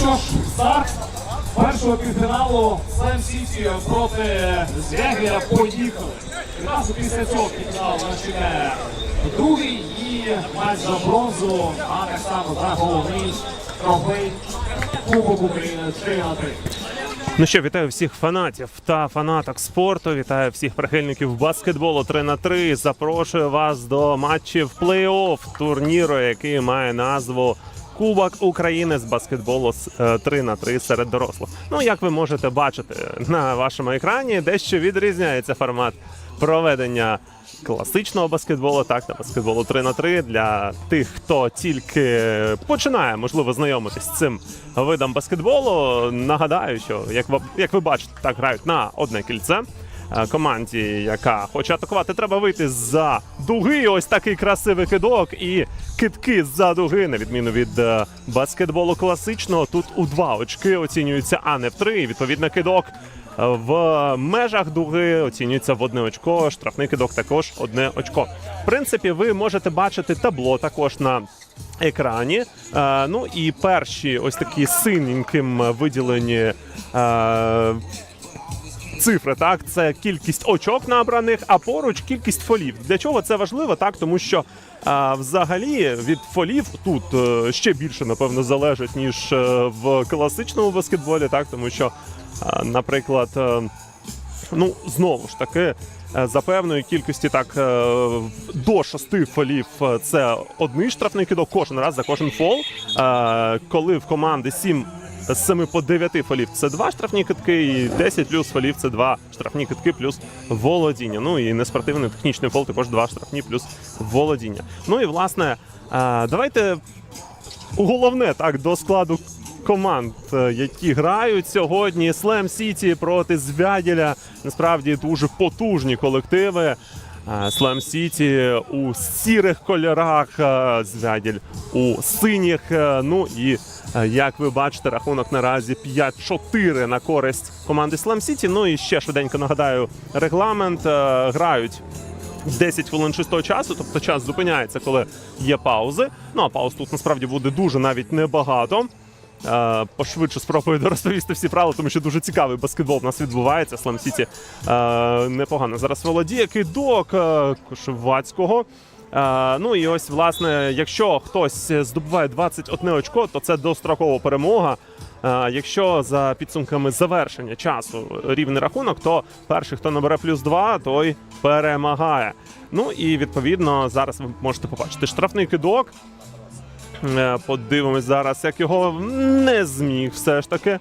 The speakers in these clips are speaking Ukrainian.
що ж, старт першого півфіналу Слем Сіті проти Звягеля поїхали. Одразу після цього нас чекає другий і матч за бронзу, а так само за головний трофей Кубок України. 3 на 3. Ну що, вітаю всіх фанатів та фанаток спорту. Вітаю всіх прихильників баскетболу. 3 на 3 Запрошую вас до матчів плей-офф турніру, який має назву Кубок України з баскетболу з 3 на 3 серед дорослих. Ну, як ви можете бачити на вашому екрані, дещо відрізняється формат проведення класичного баскетболу, так та баскетболу 3 на 3 для тих, хто тільки починає можливо знайомитись з цим видом баскетболу. Нагадаю, що як ви, як ви бачите, так грають на одне кільце. Е, Команді, яка хоче атакувати, треба вийти за дуги. Ось такий красивий кидок і кидки з-за дуги, на відміну від е, баскетболу класичного. Тут у два очки оцінюється, а не в три. І, Відповідно, кидок в межах дуги оцінюється в одне очко. Штрафний кидок також одне очко. В принципі, ви можете бачити табло також на екрані. Е, ну і перші ось такі синеньким виділені. Цифри, так, це кількість очок набраних, а поруч кількість фолів. Для чого це важливо? Так, тому що а, взагалі від фолів тут е, ще більше, напевно, залежить, ніж е, в класичному баскетболі, так, тому що, наприклад, е, ну знову ж таки. За певної кількості так до шести фолів це одний штрафний кидок кожен раз за кожен фол. Коли в команди сім з 7 по 9 фолів це 2 штрафні китки, і 10 плюс фолів це 2 штрафні китки плюс володіння. Ну і неспортивний технічний фол також 2 штрафні плюс володіння. Ну і власне, е, давайте головне так до складу команд, е, які грають сьогодні. Слем Сіті проти Звяділя. Насправді дуже потужні колективи. Слем Сіті у сірих кольорах, Звяділь у синіх. Ну і як ви бачите, рахунок наразі 5-4 на користь команди Слем Сіті. Ну і ще швиденько нагадаю регламент. Грають 10 хвилин чистого часу, тобто час зупиняється, коли є паузи. Ну а пауз тут насправді буде дуже навіть небагато. Пошвидше спробую розповісти всі правила, тому що дуже цікавий баскетбол в нас відбувається. Слам Сіті непогано зараз володіє кидок Кошевацького. Ну і ось, власне, якщо хтось здобуває 21 очко, то це дострокова перемога. Якщо за підсумками завершення часу рівний рахунок, то перший, хто набере плюс 2, той перемагає. Ну і відповідно зараз ви можете побачити штрафний кидок. Е, Подивимось зараз, як його не зміг все ж таки е,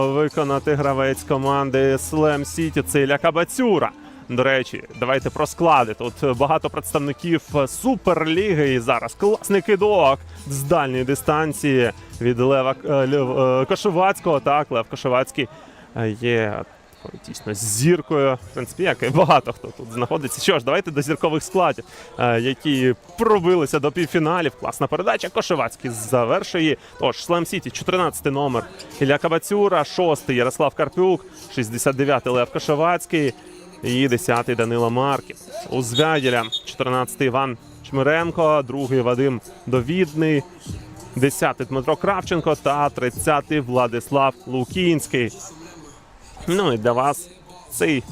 виконати гравець команди Сіті. Це Ілля Кабацюра. До речі, давайте про склади. Тут багато представників Суперліги. І зараз класний кидок з дальньої дистанції від Лева Лев- е, Кошевацького. Так, Лев Кошевацький є дійсно зіркою. В принципі, як і багато хто тут знаходиться. Що ж, давайте до зіркових складів, е, які пробилися до півфіналів. Класна передача. Кошевацький завершує. Тож, Слем Сіті, 14 номер. Ілля Кабацюра, 6 Ярослав Карпюк, 69 Лев Кошевацький і 10 Данила Марків. У Звяділя 14 Іван Чмиренко, другий Вадим Довідний. 10 Дмитро Кравченко та 30 Владислав Лукінський. Ну і для вас цей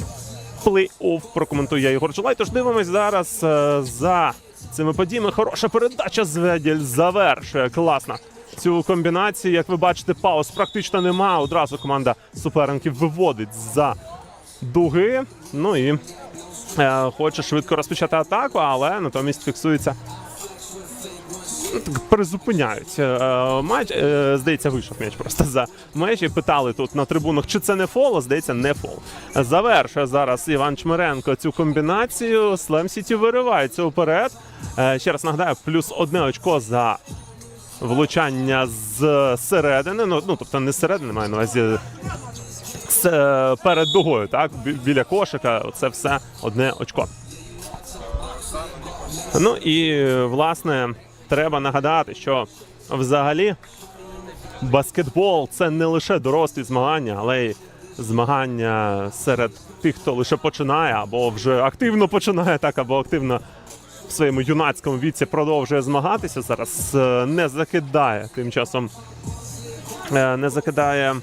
плей-офф прокоментує Ігор Чулай. Тож дивимось зараз е, за цими подіями. Хороша передача Зведіль завершує. Класно. Цю комбінацію, як ви бачите, пауз практично нема. Одразу команда суперників виводить за дуги. Ну і е, хоче швидко розпочати атаку, але натомість фіксується так е, матч. Е, здається, вийшов м'яч просто за межі. Питали тут на трибунах, чи це не фол. Здається, не фол. Завершує зараз Іван Чмиренко цю комбінацію. Слем Сіті виривається вперед. Е, ще раз нагадаю, плюс одне очко за влучання з середини. Ну, ну тобто не середини, маю на увазі. з, перед дугою, так, біля кошика, це все одне очко. Ну і власне треба нагадати, що взагалі баскетбол це не лише дорослі змагання, але й змагання серед тих, хто лише починає, або вже активно починає, так, або активно в своєму юнацькому віці продовжує змагатися. Зараз е, не закидає тим часом е, не закидає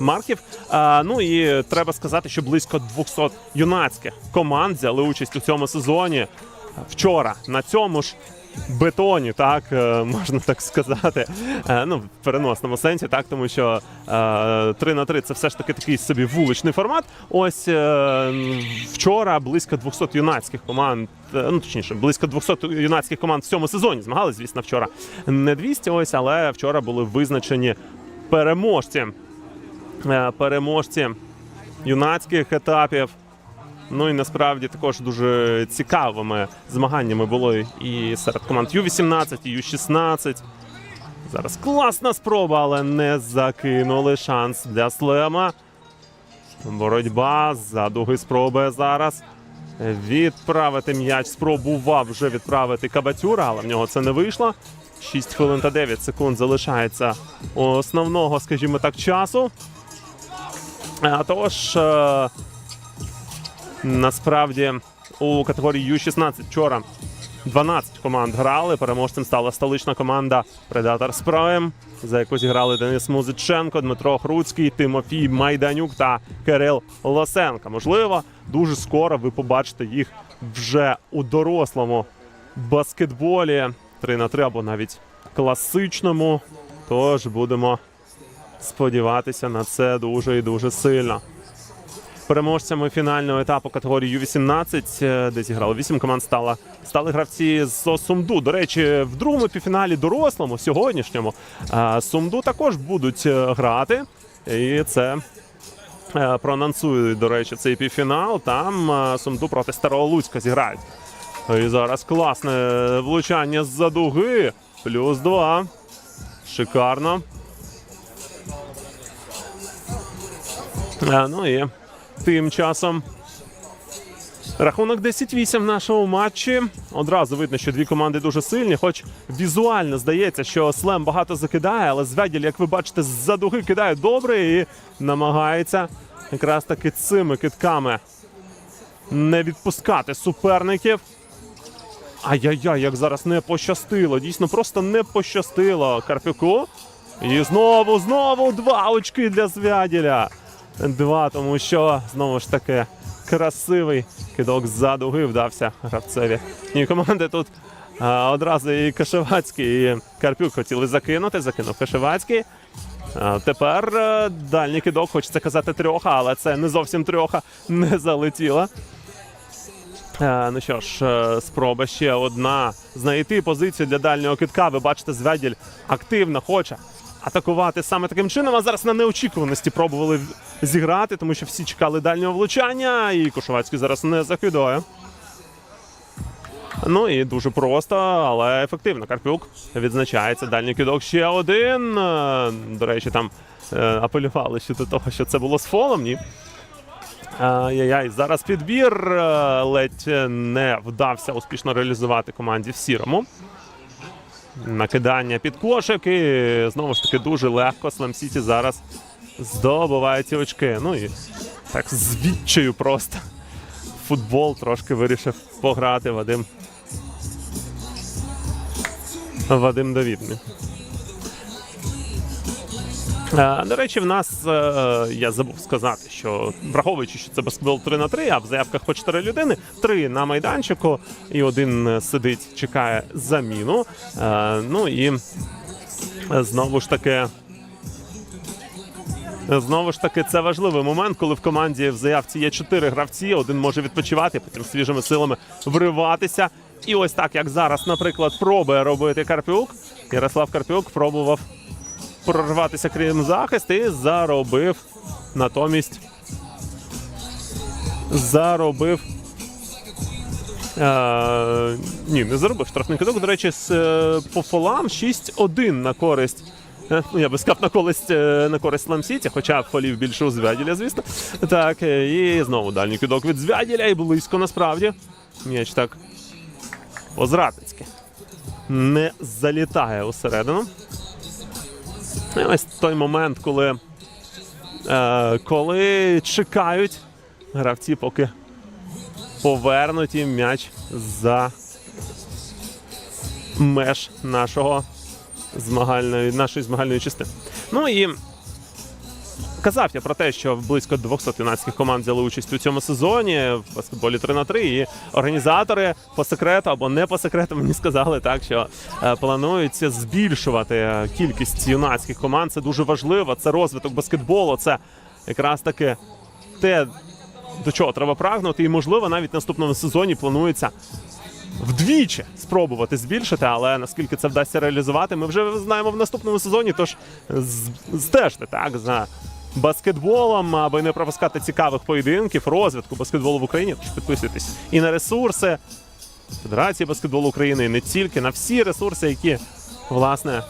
марків. А, ну і треба сказати, що близько 200 юнацьких команд взяли участь у цьому сезоні. Вчора на цьому ж бетоні, так е, можна так сказати. Е, ну, в переносному сенсі, так, тому що е, 3 на 3 це все ж таки такий собі вуличний формат. Ось е, вчора близько 200 юнацьких команд, е, ну точніше, близько 200 юнацьких команд в цьому сезоні змагалися, звісно, вчора не 200, ось, але вчора були визначені переможці. Е, переможці юнацьких етапів. Ну і насправді також дуже цікавими змаганнями було і серед команд Ю-18, і Ю-16. Зараз класна спроба, але не закинули шанс для Слема. Боротьба за дуги спроби зараз. Відправити м'яч спробував вже відправити Кабатюра, але в нього це не вийшло. 6 хвилин та 9 секунд залишається основного, скажімо так, часу. А тож, е, насправді, у категорії Ю-16 вчора 12 команд грали. Переможцем стала столична команда Predator Prime, за яку зіграли Денис Музиченко, Дмитро Хруцький, Тимофій Майданюк та Кирил Лосенко. Можливо, дуже скоро ви побачите їх вже у дорослому баскетболі 3 на 3 або навіть класичному. Тож будемо сподіватися на це дуже і дуже сильно. Переможцями фінального етапу категорії Ю-18, е, де зіграло 8 команд, стала, стали гравці з Сумду. До речі, в другому півфіналі дорослому, сьогоднішньому, е, Сумду також будуть е, грати. І це е, проанонсують, до речі, цей півфінал. Там Сумду проти Старого Луцька зіграють. І зараз класне влучання з-за дуги. Плюс два. Шикарно. Ну і тим часом рахунок 10-8 в нашому матчі. Одразу видно, що дві команди дуже сильні, хоч візуально здається, що Слем багато закидає, але Звяділь, як ви бачите, з-за дуги кидає добре і намагається якраз таки цими китками не відпускати суперників. Ай-яй-яй, як зараз не пощастило. Дійсно, просто не пощастило Карпюку. І знову, знову два очки для Звяділя. Два, тому що знову ж таки красивий кидок з-за дуги вдався гравцеві. І команди тут а, одразу і Кашевацький, і Карпюк хотіли закинути. Закинув Кашевацький. А, тепер е, дальній кидок, хочеться казати трьоха, але це не зовсім трьоха, не залетіла. Е, Ну що ж, е, спроба ще одна знайти позицію для дальнього китка. Ви бачите, Звяділь активно хоче атакувати саме таким чином. А зараз на неочікуваності пробували зіграти, тому що всі чекали дальнього влучання, і Кошовацький зараз не закидає. Ну і дуже просто, але ефективно. Карпюк відзначається. Дальній кидок ще один. Е, До речі, там е, апелювали ще до того, що це було з фолом. Ні. Ай-яй-яй, зараз підбір е, ледь не вдався успішно реалізувати команді в сірому. Накидання під кошик і знову ж таки дуже легко Слем Сіті зараз здобуває ці очки. Ну і так з відчаю просто. Футбол трошки вирішив пограти Вадим. Вадим Давідний. Е, До речі, в нас е, я забув сказати, що враховуючи, що це баскетбол 3 на 3, а в заявках по 4 людини, 3 на майданчику, і один е, сидить, чекає заміну. Е, Ну і е, знову ж таки. Знову ж таки, це важливий момент, коли в команді в заявці є чотири гравці, один може відпочивати, потім свіжими силами вриватися. І ось так, як зараз, наприклад, пробує робити Карпюк. Ярослав Карпюк пробував прорватися крім захист і заробив натомість. Заробив. Е, ні, не заробив штрафний кидок. До речі, з е, по фолам 6-1 на користь. е, Ну, я би сказав, на користь е, на користь Слам Сіті, хоча фолів більше у Звяділя, звісно. Так, е, і знову дальній кидок від Звяділя, і близько насправді. М'яч так по-зрадницьки. Не залітає усередину. І ось той момент, коли, е, коли чекають гравці, поки повернуть їм м'яч за меж нашого змагальної, нашої змагальної частини. Ну і казав я про те, що близько 200 юнацьких команд взяли участь у цьому сезоні в баскетболі 3 на 3 і організатори по секрету або не по секрету мені сказали так, що е, планується збільшувати кількість юнацьких команд. Це дуже важливо. Це розвиток баскетболу. Це якраз таки те, до чого треба прагнути, і можливо навіть наступному сезоні планується вдвічі спробувати збільшити, але наскільки це вдасться реалізувати, ми вже знаємо в наступному сезоні. Тож стежте так за баскетболом, аби не пропускати цікавих поєдинків, розвитку баскетболу в Україні. Тож підписуйтесь і на ресурси Федерації баскетболу України, і не тільки на всі ресурси, які власне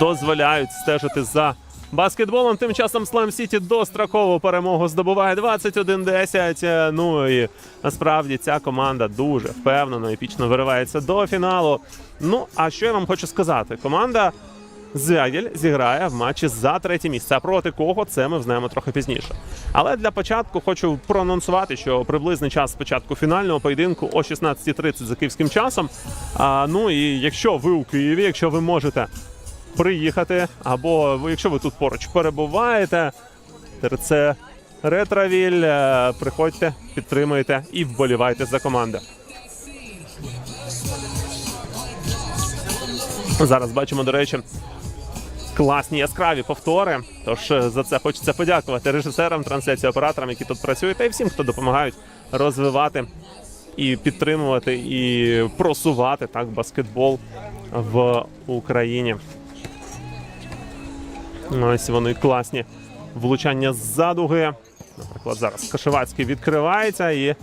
дозволяють стежити за баскетболом. Тим часом Слам Сіті дострокову перемогу здобуває 21-10. Е, Ну і насправді ця команда дуже впевнено, епічно виривається до фіналу. Ну а що я вам хочу сказати? Команда. Звягель зіграє в матчі за третє місце. Проти кого це ми знаємо трохи пізніше. Але для початку хочу проанонсувати, що приблизний час спочатку фінального поєдинку о 16.30 за київським часом. А, ну і якщо ви у Києві, якщо ви можете приїхати, або якщо ви тут поруч перебуваєте, ТРЦ Ретровіль, е, приходьте, підтримуйте і вболівайте за команду. Зараз бачимо, до речі, класні яскраві повтори. Тож е, за це хочеться подякувати режисерам, трансляції операторам, які тут працюють, та й всім, хто допомагають розвивати і підтримувати, і просувати так баскетбол в Україні. Ось вони класні влучання з-за дуги. Наприклад, зараз Кашевацький відкривається і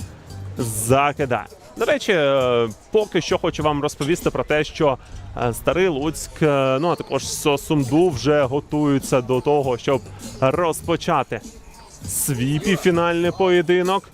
закидає. До речі, е, поки що хочу вам розповісти про те, що е, старий Луцьк, е, ну а також Сосумду вже готуються до того, щоб розпочати свій півфінальний поєдинок.